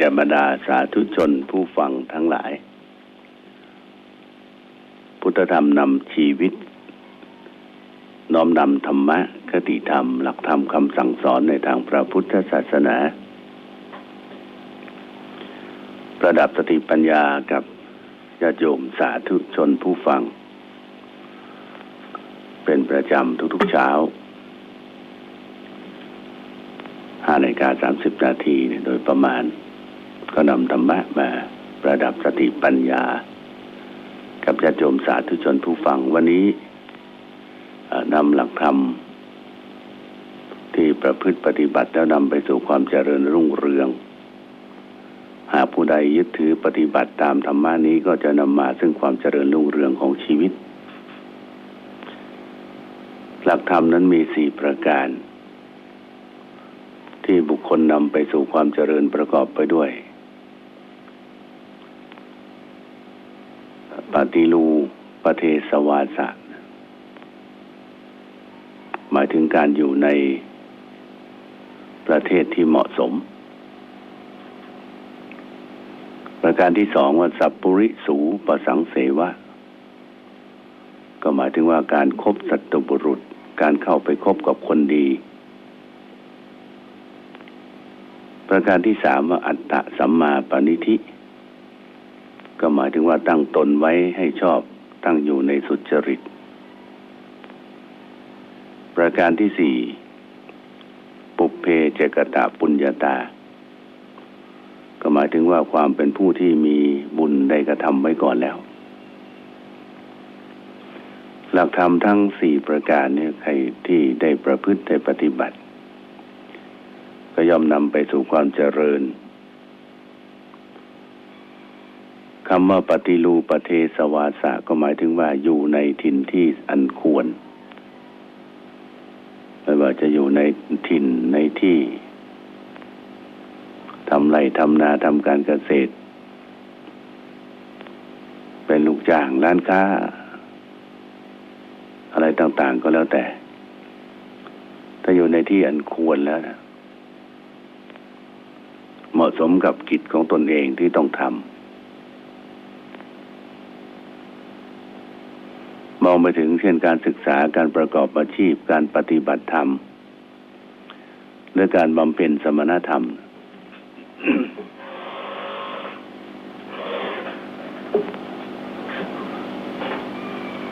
จงบังเกิดมีแด่บรรดาสาธุชนผู้ฟังทั้งหลาย พุทธธรรมนำชีวิต น้อมนำธรรมะคติธรรม หลักธรรมคำสั่งสอนในทางพระพุทธศาสนา ประดับสติปัญญากับญาติโยมสาธุชนผู้ฟัง เป็นประจำทุกๆเช้าห้านาฬิกาสามสิบนาทีเนี่ยโดยประมาณ ก็นำธรรมะมาประดับสติปัญญา กับญาติโยมสาธุชนผู้ฟังวันนี้นำหลักธรรม ที่ประพฤติปฏิบัติแล้วนำไปสู่ความเจริญรุ่งเรือง หากผู้ใดยึดถือปฏิบัติตามธรรมะนี้ก็จะนำมาซึ่งความเจริญรุ่งเรืองของชีวิต หลักธรรมนั้นมีสี่ประการ ที่บุคคลนำไปสู่ความเจริญประกอบไปด้วย ปฏิรูปเทสวาสะหมายถึงการอยู่ในประเทศที่เหมาะสม ประการที่สองว่าสัพปุริสูปสังเสวะ ก็หมายถึงว่าการครบสัตบุรุษ การเข้าไปคบกับคนดี ประการที่สามว่าอัตตะสัมมาปณิธิ ก็หมายถึงว่าตั้งตนไว้ให้ชอบตั้งอยู่ในสุจริต ประการที่สี่ปุเพเจกตะปุญญาตา ก็หมายถึงว่าความเป็นผู้ที่มีบุญได้กระทำไว้ก่อนแล้ว หลักธรรมทั้งสี่ประการเนี่ยใครที่ได้ประพฤติได้ปฏิบัติ ก็ย่อมนำไปสู่ความเจริญ คำว่าปฏิรูปเทสวาสะก็หมายถึงว่าอยู่ในถิ่นที่อันควรไม่ว่าจะอยู่ในถิ่นในที่ทำไรทำนาทำการเกษตร เป็นลูกจ้างร้านค้า อะไรต่าง ๆ ก็แล้วแต่ ถ้าอยู่ในที่อันควรแล้วนะเหมาะสมกับกิจของตนเองที่ต้องทำ องไปถึงเช่นการศึกษาการประกอบอาชีพ การปฏิบัติธรรมและการบำเพ็ญสมณธรรม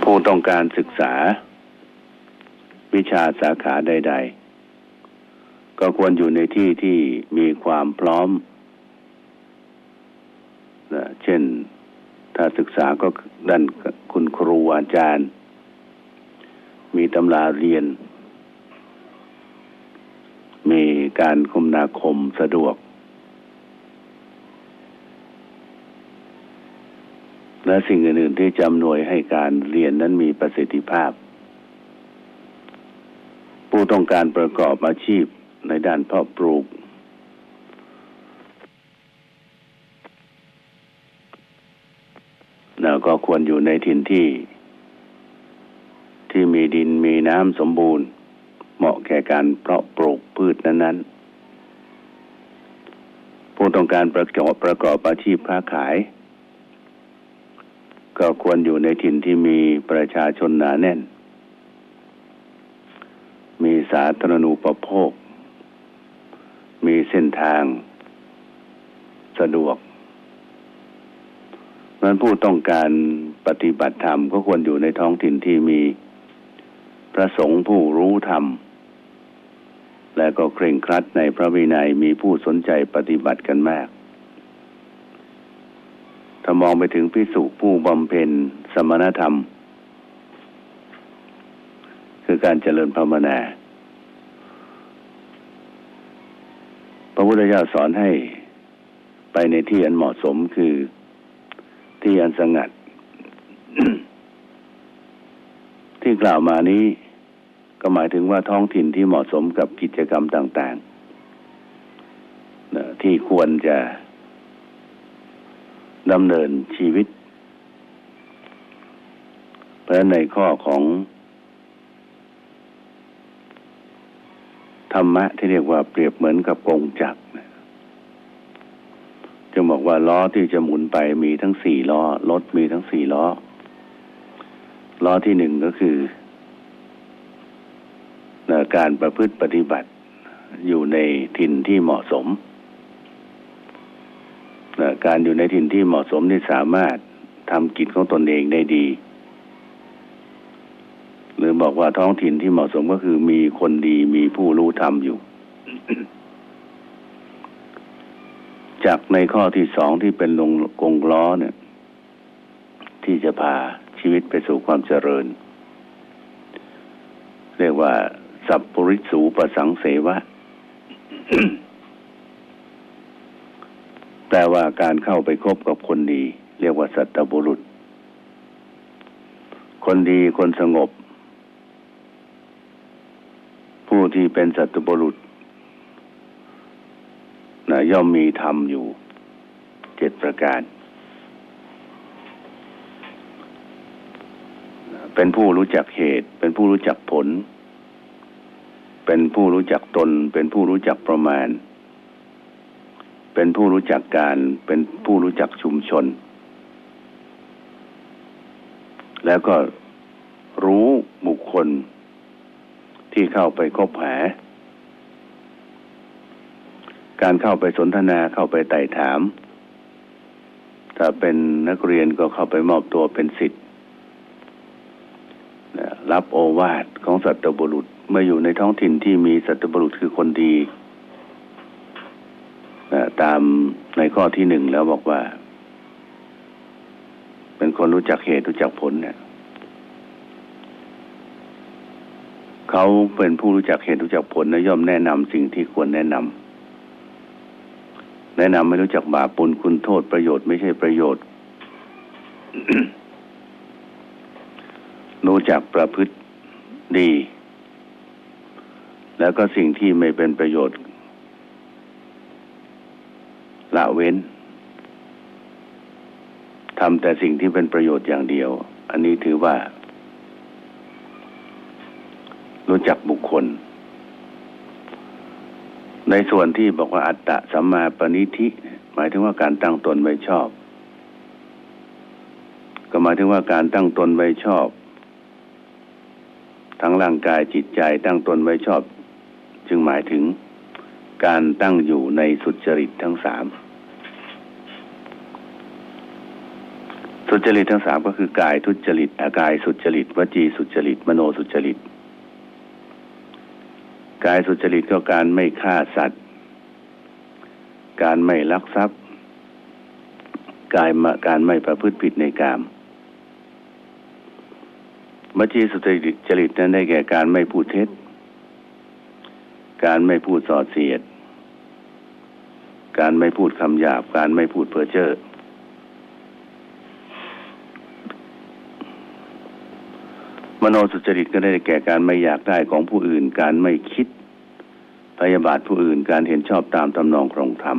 ผู้ต้องการศึกษา วิชาสาขาใด ๆ ก็ควรอยู่ในที่ที่มีความพร้อม เช่น ถ้าศึกษาก็ด้านคุณครูอาจารย์ มีตำราเรียน มีการคมนาคมสะดวก และสิ่งอื่นๆที่จำหน่วยให้การเรียนนั้นมีประสิทธิภาพ ผู้ต้องการประกอบอาชีพในด้านเพาะปลูก แล้ว ก็ควรอยู่ในถิ่นที่ ที่มีดินมีน้ำสมบูรณ์ เหมาะแก่การเพาะปลูกพืชนั้นๆ ผู้ต้องการประกอบประกอบอาชีพค้าขาย ก็ควรอยู่ในถิ่นที่มีประชาชนหนาแน่น มีสาธารณูปโภค มีเส้นทาง สะดวก นั้นผู้ต้องการปฏิบัติธรรมก็ควรอยู่ในท้องถิ่นที่มีพระสงฆ์ผู้รู้ธรรม และก็เคร่งครัดในพระวินัยมีผู้สนใจปฏิบัติกันมาก ถ้ามองไปถึงพิสุผู้บำเพ็ญสมณธรรม คือการเจริญภาวนา พระพุทธเจ้าสอนให้ไปในที่อันเหมาะสมคือ ที่อันสงัด ที่กล่าวมานี้ ก็หมายถึงว่าท้องถิ่นที่เหมาะสมกับกิจกรรมต่างๆที่ควรจะดำเนินชีวิต เพราะในข้อของ ธรรมะที่เรียกว่าเปรียบเหมือนกับกงจักร ว่าล้อที่จะหมุนไปมีทั้งสี่ล้อรถมีทั้งสี่ล้อ ล้อที่หนึ่งก็คือการประพฤติปฏิบัติอยู่ในถิ่นที่เหมาะสม การอยู่ในถิ่นที่เหมาะสมที่สามารถทำกิจของตนเองได้ดี หรือบอกว่าท้องถิ่นที่เหมาะสมก็คือมีคนดีมีผู้รู้ธรรมอยู่ จากในข้อที่สองที่เป็นลงกงล้อเนี่ย ที่จะพาชีวิตไปสู่ความเจริญ เรียกว่า สัพปริสูประสังเสวะแปลว่าการเข้าไปคบกับคนดี เรียกว่าสัตบุรุษ คนดีคนสงบ ผู้ที่เป็นสัตบุรุษ นะย่อมมีธรรมอยู่เจ็ดประการ เป็นผู้รู้จักเหตุ เป็นผู้รู้จักผล เป็นผู้รู้จักตน เป็นผู้รู้จักประมาณ เป็นผู้รู้จักการ เป็นผู้รู้จักชุมชน แล้วก็รู้บุคคลที่เข้าไปคบหา การเข้าไปสนทนาเข้าไปไต่ถาม ถ้าเป็นนักเรียนก็เข้าไปมอบตัวเป็นสิทธิ์รับโอวาทของสัตบุรุษเมื่ออยู่ในท้องถิ่นที่มีสัตบุรุษคือคนดีตามในข้อที่หนึ่งแล้วบอกว่า เป็นคนรู้จักเหตุรู้จักผลเนี่ยเขาเป็นผู้รู้จักเหตุรู้จักผลนะย่อมแนะนำสิ่งที่ควรแนะนำ แนะนำไม่รู้จักบาปปุลคุณโทษประโยชน์ไม่ใช่ประโยชน์ รู้จักประพฤติดี แล้วก็สิ่งที่ไม่เป็นประโยชน์ ละเว้นทำแต่สิ่งที่เป็นประโยชน์อย่างเดียว อันนี้ถือว่า รู้จักบุคคล ในส่วนที่บอกว่าอัตตะสัมมาปณิธิ หมายถึงว่าการตั้งตนไว้ชอบ ก็หมายถึงว่าการตั้งตนไว้ชอบ ทั้งร่างกายจิตใจตั้งตนไว้ชอบ จึงหมายถึงการตั้งอยู่ในสุจริตทั้งสามสุจริตทั้งสามก็คือกายทุจริตอากายสุจริตวจีสุจริต มโนสุจริต กายสุจริตก็การไม่ฆ่าสัตว์ การไม่ลักทรัพย์ กายมาการไม่ประพฤติผิดในกามวจีสุจริตจริตนั้นได้แก่การไม่พูดเท็จ การไม่พูดส่อเสียด การไม่พูดคำหยาบ การไม่พูดเพ้อเจ้อมโนสุจริตก็ได้แก่การไม่อยากได้ของผู้อื่น การไม่คิด พยาบาทผู้อื่นการเห็นชอบตามตำนองครองธรรม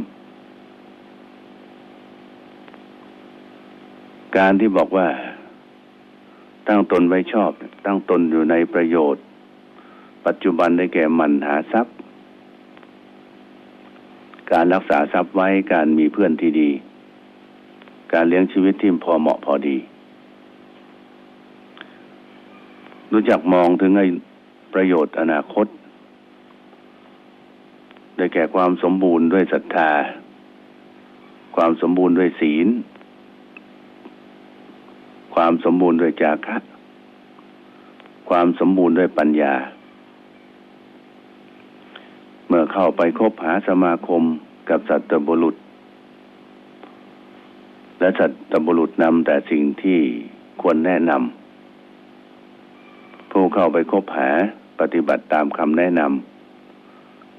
การที่บอกว่า ตั้งตนไว้ชอบ ตั้งตนอยู่ในประโยชน์ ปัจจุบันได้แก่มันหาทรัพย์ การรักษาทรัพย์ไว้การมีเพื่อนที่ดี การเลี้ยงชีวิตที่พอเหมาะพอดี รู้จักมองถึงไอ้ประโยชน์อนาคต ได้แก่ความสมบูรณ์ด้วยศรัทธา ความสมบูรณ์ด้วยศีล ความสมบูรณ์ด้วยจาคะความสมบูรณ์ด้วยปัญญา เมื่อเข้าไปคบหาสมาคมกับสัตบุรุษ และสัตบุรุษนำแต่สิ่งที่ควรแนะนำผู้เข้าไปคบหาปฏิบัติตามคำแนะนำ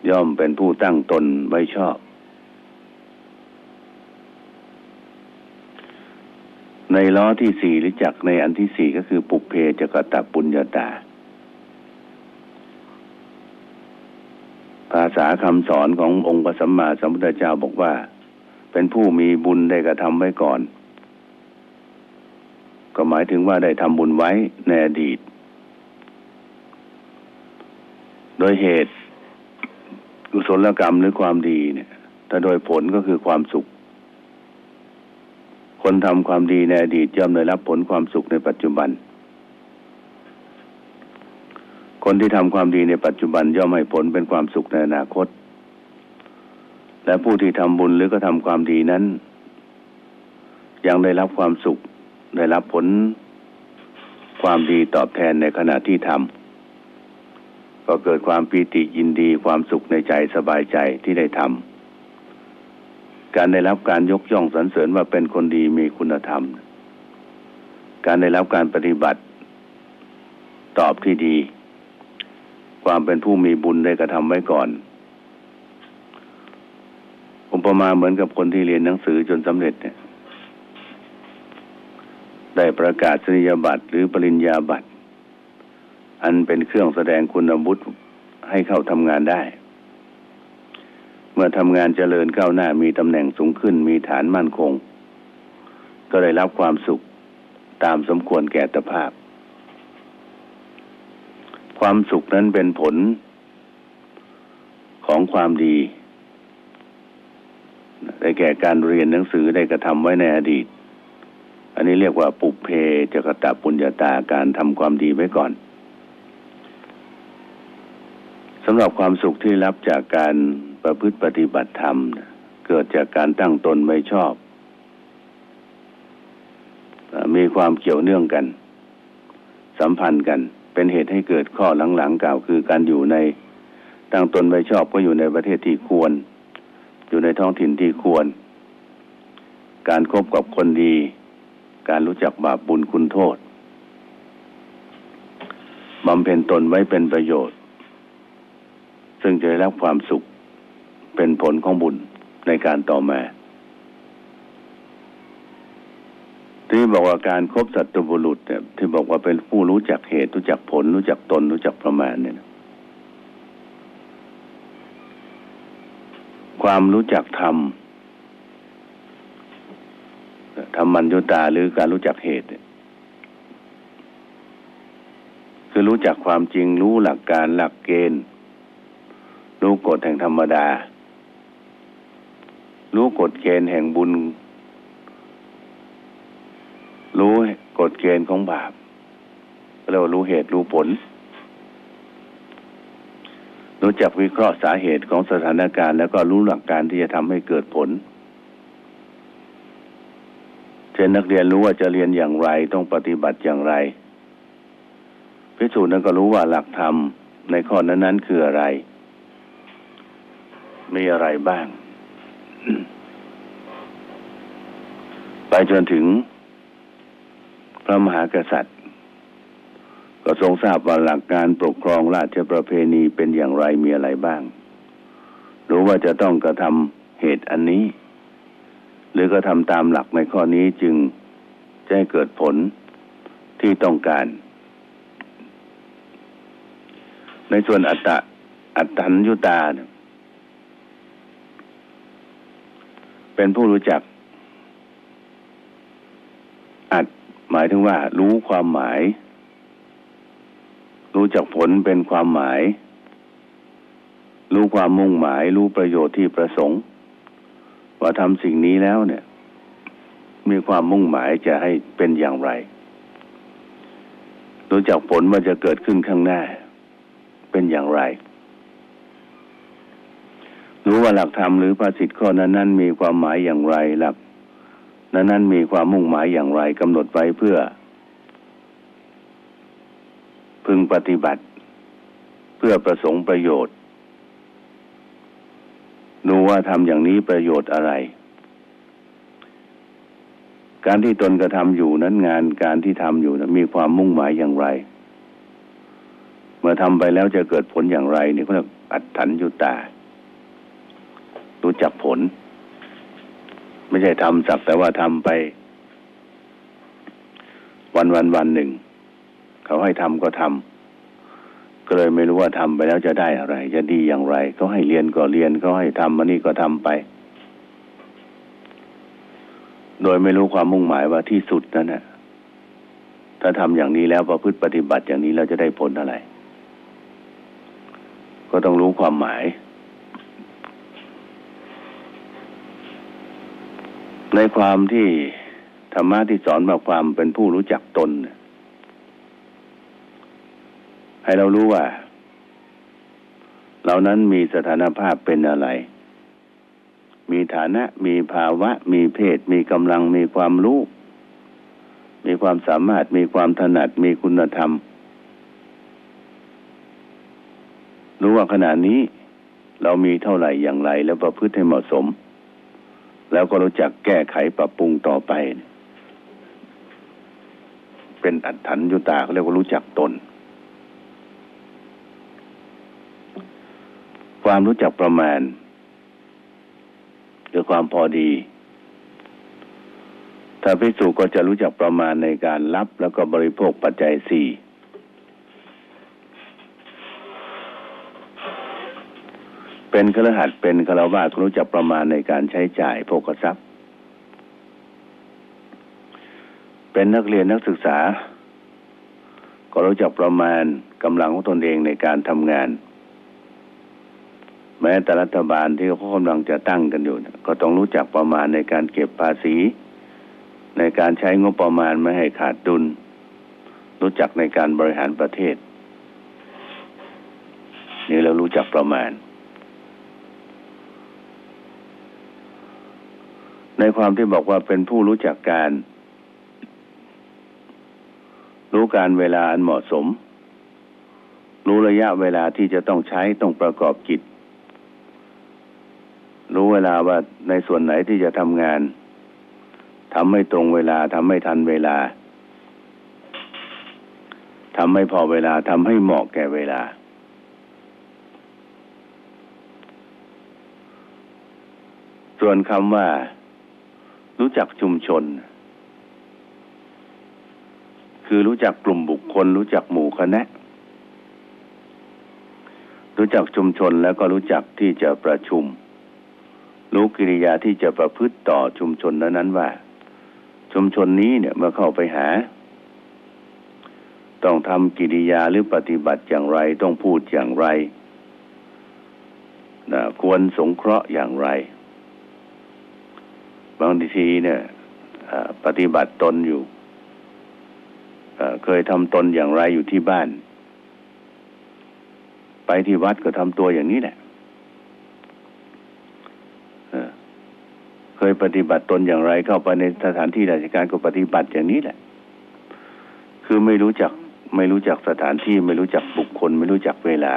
ย่อมเป็นผู้ตั้งตนไว้ชอบ ในล้อที่สี่หรือจักในอันที่สี่ก็คือปุเพจกตะปุญญาตา ภาษาคำสอนขององค์พระสัมมาสัมพุทธเจ้าบอกว่า เป็นผู้มีบุญได้กระทำไว้ก่อน ก็หมายถึงว่าได้ทำบุญไว้ในอดีต โดยเหตุ กุศลกรรมหรือความดีเนี่ยถ้าโดยผลก็คือความสุข คนทำความดีในอดีตย่อมได้รับผลความสุขในปัจจุบัน คนที่ทำความดีในปัจจุบันย่อมให้ผลเป็นความสุขในอนาคต และผู้ที่ทำบุญหรือก็ทำความดีนั้น ยังได้รับความสุข ได้รับผลความดีตอบแทนในขณะที่ทำ ก็เกิดความปีติยินดีความสุขในใจสบายใจที่ได้ทำการได้รับการยกย่องสรรเสริญว่าเป็นคนดีมีคุณธรรม การได้รับการปฏิบัติ ตอบที่ดี ความเป็นผู้มีบุญได้กระทำไว้ก่อนอุปมาเหมือนกับคนที่เรียนหนังสือจนสำเร็จเนี่ยได้ประกาศนียบัตรหรือปริญญาบัตร อันเป็นเครื่องแสดงคุณวุฒิให้เข้าทำงานได้ เมื่อทำงานเจริญก้าวหน้ามีตำแหน่งสูงขึ้นมีฐานมั่นคง ก็ได้รับความสุขตามสมควรแก่ตภาพ ความสุขนั้นเป็นผลของความดีได้แก่การเรียนหนังสือได้กระทำไว้ในอดีต อันนี้เรียกว่าปุเพจกตะปุญญาตาการทำความดีไว้ก่อน สำหรับความสุขที่รับจากการประพฤติปฏิบัติธรรม เกิดจากการตั้งตนไว้ชอบ มีความเกี่ยวเนื่องกัน สัมพันธ์กัน เป็นเหตุให้เกิดข้อหลังๆกล่าวคือการอยู่ในตั้งตนไว้ชอบก็อยู่ในประเทศที่ควร อยู่ในท้องถิ่นที่ควร การครบกับคนดี การรู้จักบาปบุญคุณโทษบำเพ็ญตนไว้เป็นประโยชน์ ซึ่งจะได้รับความสุขเป็นผลของบุญในการต่อมา ที่บอกว่าการครบสัตว์บุรุษเนี่ยที่บอกว่าเป็นผู้รู้จักเหตุรู้จักผล รู้จักตนรู้จักประมาณเนี่ยนะความรู้จักธรรมธรรมัญญตาหรือการรู้จักเหตุ คือรู้จักความจริงรู้หลักการหลักเกณฑ์ รู้กฎแห่งธรรมดา รู้กฎเกณฑ์แห่งบุญ รู้กฎเกณฑ์ของบาป เรารู้เหตุรู้ผล รู้จักวิเคราะห์สาเหตุของสถานการณ์ แล้วก็รู้หลักการที่จะทำให้เกิดผลเช่นนักเรียนรู้ว่าจะเรียนอย่างไรต้องปฏิบัติอย่างไร พิสูจน์นั้นก็รู้ว่าหลักธรรมในข้อนั้นๆคืออะไร มีอะไรบ้าง ไปจนถึง พระมหากษัตริย์ ก็ทรงทราบว่าหลักการปกครองราชประเพณีเป็นอย่างไรมีอะไรบ้าง รู้ว่าจะต้องกระทำเหตุอันนี้ หรือกระทำตามหลักในข้อนี้จึงจะให้เกิดผลที่ต้องการ ในส่วนอัตตะอัตตัญญุตาเนี่ย เป็นผู้รู้จักอัดหมายถึงว่า รู้ความหมาย รู้จักผลเป็นความหมาย รู้ความมุ่งหมาย รู้ประโยชน์ที่ประสงค์ ว่าทำสิ่งนี้แล้วเนี่ย มีความมุ่งหมายจะให้เป็นอย่างไร รู้จักผลว่าจะเกิดขึ้นข้างหน้า เป็นอย่างไร รู้ว่าหลักธรรมหรือภาษิตข้อนั้นนั้นมีความหมายอย่างไรหลักนั้นนั้นมีความมุ่งหมายอย่างไรกำหนดไว้เพื่อ พึงปฏิบัติ เพื่อประสงค์ประโยชน์ดูว่าทำอย่างนี้ประโยชน์อะไร การที่ตนกระทำอยู่นั้นงานการที่ทำอยู่นะมีความมุ่งหมายอย่างไร เมื่อทำไปแล้วจะเกิดผลอย่างไรนี่เขาเรียกอัตถัญยุตา รู้จักผล ไม่ใช่ทำสักแต่ว่าทำไป วันวันวันหนึ่ง เขาให้ทำก็ทำก็เลยไม่รู้ว่าทำไปแล้วจะได้อะไร จะดีอย่างไรเขาให้เรียนก็เรียนเขาให้ทำอันนี้ก็ทำไป โดยไม่รู้ความมุ่งหมายว่าที่สุดนั่นนะถ้าทำอย่างนี้แล้วประพฤติปฏิบัติอย่างนี้เราจะได้ผลอะไร ก็ต้องรู้ความหมาย ในความที่ธรรมะที่สอนมาความเป็นผู้รู้จักตน ให้เรารู้ว่า เรานั้นมีสถานภาพเป็นอะไร มีฐานะ มีภาวะ มีเพศ มีกำลัง มีความรู้ มีความสามารถ มีความถนัด มีคุณธรรม รู้ว่าขณะนี้ เรามีเท่าไหร่อย่างไร แล้วประพฤติให้เหมาะสม แล้วก็รู้จักแก้ไขปรับปรุงต่อไป เป็นอัตถัญญุตาเขาเรียกว่ารู้จักตน ความรู้จักประมาณคือความพอดี ถ้าพิสูจก็จะรู้จักประมาณในการรับแล้วก็บริโภคปัจจัยสี่ เป็นครหัสเป็นคารวะก็รู้จักประมาณในการใช้จ่ายโภคทรัพย์ เป็นนักเรียนนักศึกษา ก็รู้จักประมาณกำลังของตนเองในการทำงาน แม้แต่รัฐบาลที่เขากำลังจะตั้งกันอยู่ ก็ต้องรู้จักประมาณในการเก็บภาษี ในการใช้งบประมาณไม่ให้ขาดดุล รู้จักในการบริหารประเทศ นี่เรารู้จักประมาณ ในความที่บอกว่าเป็นผู้รู้จักการ รู้การเวลาอันเหมาะสม รู้ระยะเวลาที่จะต้องใช้ต้องประกอบกิจ รู้เวลาว่าในส่วนไหนที่จะทำงานทำไม่ตรงเวลาทำไม่ทันเวลาทำไม่พอเวลาทำให้เหมาะแก่เวลา ส่วนคำว่า รู้จักชุมชน คือรู้จักกลุ่มบุคคล รู้จักหมู่คณะ รู้จักชุมชนแล้วก็รู้จักที่จะประชุม รู้กิริยาที่จะประพฤติต่อชุมชนนั้นๆว่า ชุมชนนี้เนี่ยเมื่อเข้าไปหา ต้องทำกิริยาหรือปฏิบัติอย่างไรต้องพูดอย่างไรนะควรสงเคราะห์อย่างไร บางทีเนี่ยปฏิบัติตนอยู่เคยทำตนอย่างไรอยู่ที่บ้าน ไปที่วัดก็ทำตัวอย่างนี้แหละเคยปฏิบัติตนอย่างไร เข้าไปในสถานที่ราชการก็ปฏิบัติอย่างนี้แหละ คือไม่รู้จักไม่รู้จักสถานที่ไม่รู้จักบุคคล ไม่รู้จักเวลา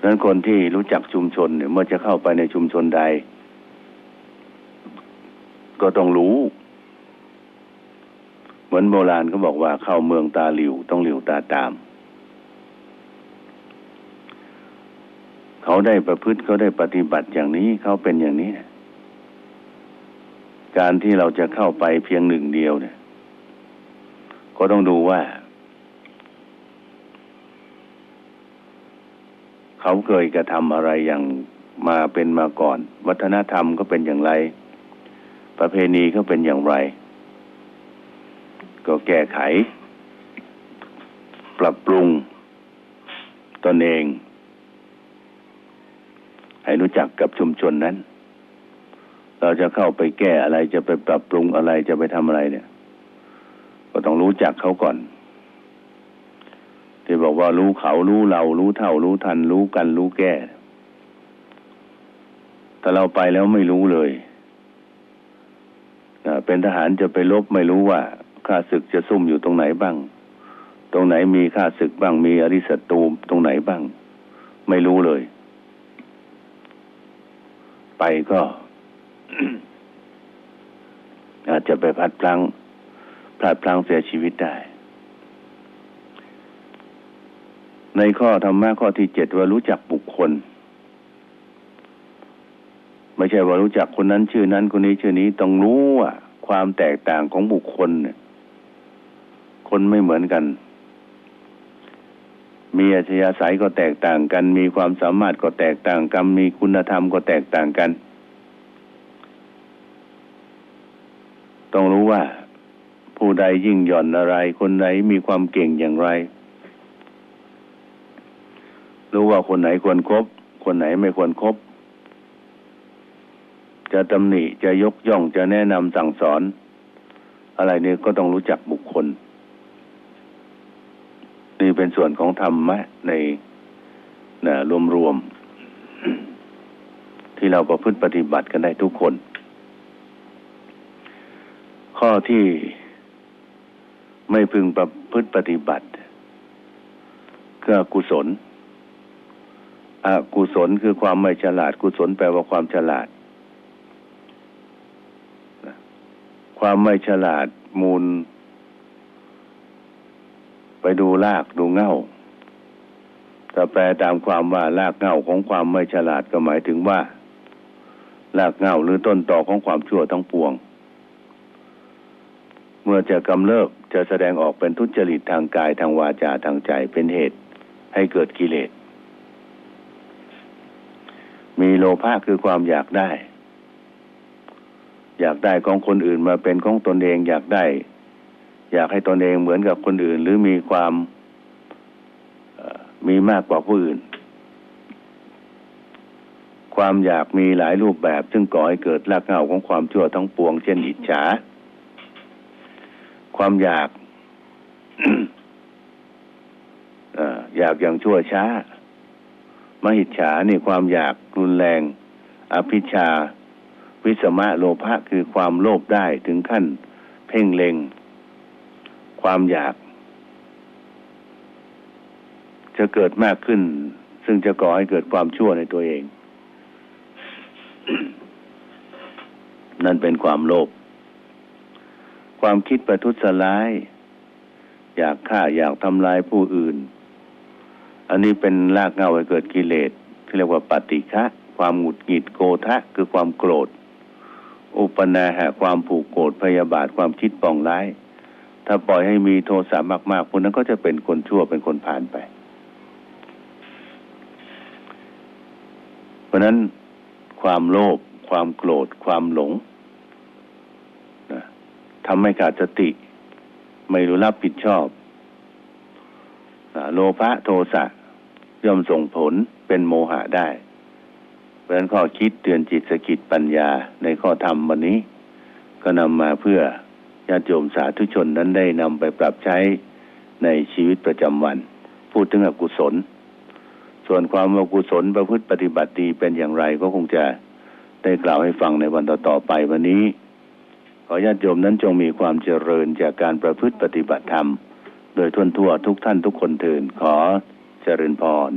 ดังนั้นคนที่รู้จักชุมชนเนี่ยเมื่อจะเข้าไปในชุมชนใด ก็ต้องรู้ เหมือนโบราณเขาบอกว่าเข้าเมืองตาหลิวต้องหลิวตาตาม เขาได้ประพฤติเขาได้ปฏิบัติอย่างนี้เขาเป็นอย่างนี้ การที่เราจะเข้าไปเพียงหนึ่งเดียวเนี่ย ก็ต้องดูว่าเขาเคยกระทำอะไรอย่างมาเป็นมาก่อน วัฒนธรรมก็เป็นอย่างไร ประเพณีเขาเป็นอย่างไร ก็แก้ไข ปรับปรุง ตนเอง ให้รู้จักกับชุมชนนั้น เราจะเข้าไปแก้อะไรจะไปปรับปรุงอะไรจะไปทำอะไรเนี่ย ก็ต้องรู้จักเขาก่อนที่บอกว่ารู้เขารู้เรา รู้เท่า รู้ทัน รู้กัน รู้แก้ถ้าเราไปแล้วไม่รู้เลย เป็นทหารจะไปลบไม่รู้ว่าข้าศึกจะซุ่มอยู่ตรงไหนบ้าง ตรงไหนมีข้าศึกบ้างมีอริสตูมตรงไหนบ้าง ไม่รู้เลย ไปก็ อาจจะไปพลัดพลังพลาดพลังเสียชีวิตได้ ในข้อธรรมะข้อที่เจ็ดว่ารู้จักบุคคล ไม่ใช่ว่ารู้จักคนนั้นชื่อนั้นคนนี้ชื่อนี้ต้องรู้ว่าความแตกต่างของบุคคลเนี่ย คนไม่เหมือนกัน มีอัธยาศัยก็แตกต่างกัน มีความสามารถก็แตกต่างกัน มีคุณธรรมก็แตกต่างกัน ต้องรู้ว่า ผู้ใดยิ่งหย่อนอะไร คนไหนมีความเก่งอย่างไร รู้ว่าคนไหนควรครบ คนไหนไม่ควรครบ จะตำหนิจะยกย่องจะแนะนำสั่งสอน อะไรนี่ก็ต้องรู้จักบุคคล นี่เป็นส่วนของธรรมะในนะรวมๆที่เราประพฤติปฏิบัติกันได้ทุกคน ข้อที่ไม่พึงประพฤติปฏิบัติคืออกุศลอกุศลคือความไม่ฉลาด กุศลแปลว่าความฉลาด ความไม่ฉลาดมูล ไปดูรากดูเง่าถ้าแปลตามความว่ารากเง่าของความไม่ฉลาดก็หมายถึงว่า รากเง่าหรือต้นต่อของความชั่วทั้งปวง เมื่อจะกำเริบจะแสดงออกเป็นทุจริตทางกายทางวาจาทางใจเป็นเหตุให้เกิดกิเลส มีโลภะคือความอยากได้ อยากได้ของคนอื่นมาเป็นของตนเองอยากได้ อยากให้ตนเองเหมือนกับคนอื่น หรือมีความมีมากกว่าผู้อื่น ความอยากมีหลายรูปแบบ ซึ่งก่อให้เกิดรากเหง้าของความชั่วทั้งปวง เช่นอิจฉา ความอยากเอ่ออยากอย่างชั่วช้ามหิจฉานี่ความอยากรุนแรง อภิชา วิสมะโลภะคือความโลภได้ถึงขั้น เพ่งเล็ง ความอยาก จะเกิดมากขึ้น ซึ่งจะก่อให้เกิดความชั่วในตัวเอง นั่นเป็นความโลภความคิดประทุษร้าย อยากฆ่าอยากทำลายผู้อื่น อันนี้เป็นรากเหง้าให้เกิดกิเลสที่เรียกว่าปฏิฆะความหงุดหงิดโกทะคือความโกรธ อุปนาหะความผูกโกรธพยาบาทความคิดปองร้าย ถ้าปล่อยให้มีโทสะมากๆคนนั้นก็จะเป็นคนชั่วเป็นคนผ่านไป เพราะนั้นความโลภความโกรธความหลงนะทำให้ขาดสติ ไม่รู้รับผิดชอบโลภะโทสะย่อมส่งผลเป็นโมหะได้ เพราะฉะนั้นข้อคิดเตือนจิตสกิดปัญญาในข้อธรรมวันนี้ ก็นำมาเพื่อญาติโยมสาธุชนนั้นได้นำไปปรับใช้ในชีวิตประจำวัน พูดถึงอกุศล ส่วนความอกุศลประพฤติปฏิบัติดีเป็นอย่างไรก็คงจะได้กล่าวให้ฟังในวันต่อๆไปวันนี้ ขอญาติโยมนั้นจงมีความเจริญจากการประพฤติปฏิบัติธรรม โดยทั่วทั่วทุกท่านทุกคนเถินขอเจริญพร